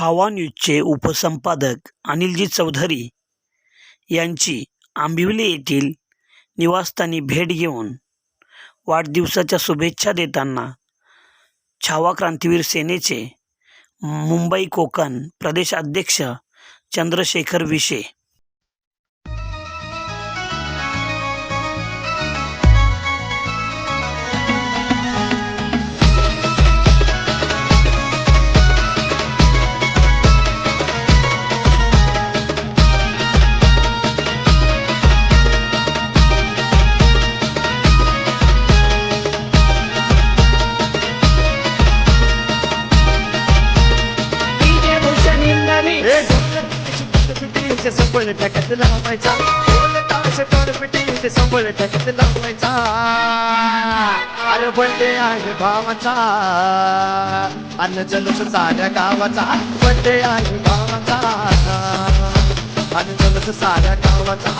छावा न्यूजचे उपसंपादक अनिलजी चौधरी यांची आंबिवली येथील निवासस्थानी भेट घेऊन वाढदिवसाच्या शुभेच्छा देताना छावा क्रांतीवीर सेनेचे मुंबई कोकण प्रदेश अध्यक्ष चंद्रशेखर विशे पिटीचे संबळ टाकत लावायचा. बोल ताश कर पिटीचे संबळ टाकत लावायचा. अरे बंडे आहे भावाचा. अन्न जलूस साऱ्या गावाचा. बंडे आहे भावाचा. अन्न जलूस साऱ्या गावाचा.